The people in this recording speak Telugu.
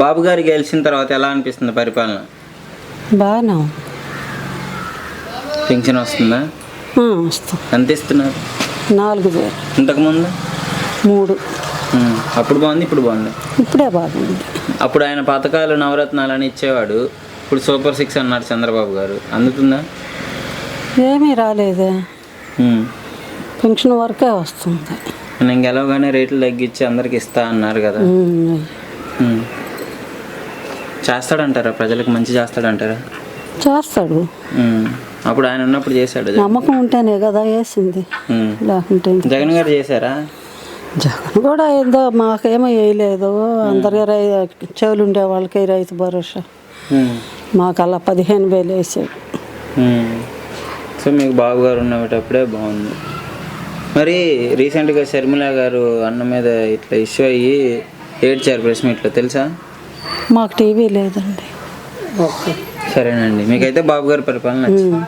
బాబు గారు గెలిచిన తర్వాత ఎలా అనిపిస్తుంది పరిపాలన? ఉంది. పెన్షన్ వస్తుందా? ఎంత ఇస్తున్నారు? నాలుగు వేలు. ఇంతకుముందు? మూడు. అప్పుడు బాగుంది ఇప్పుడు బాగుంది? ఇప్పుడే బాగుంది. అప్పుడు ఆయన పథకాలు నవరత్నాలు అని ఇచ్చేవాడు. ఇప్పుడు సూపర్ సిక్స్ అన్నారు చంద్రబాబు గారు. అందుతుందా? ఏమీ రాలేదే. పెన్షన్ వరకే వస్తుంది. నేను గెలవగానే రేట్లు తగ్గించి అందరికి ఇస్తా అన్నారు కదా. చేస్తాడంటారా? ప్రజలకు మంచి చేస్తాడంటారా? చేస్తాడు. అప్పుడు ఆయన ఉన్నప్పుడు చేశాడు నమ్మకం ఉంటేనే కదా వేసింది. లేకుంటే జగన్ గారు చేశారా? జగన్ కూడా ఏందో మాకేమో వేయలేదు. అందరి చెవులు ఉండే వాళ్ళకి రైతు భరోసా. మాకు అలా పదిహేను వేలు వేసాడు. సో మీకు బాబు గారు ఉన్నప్పుడే బాగుంది. మరి రీసెంట్గా షర్మిల గారు అన్న మీద ఇట్లా ఇష్యూ అయ్యి ఏడ్చారు ప్రెస్ మీట్లో తెలుసా? మాకు టీవీ లేదండి. సరేనండి. మీకైతే బాబు గారి పరిపాలన నచ్చింది.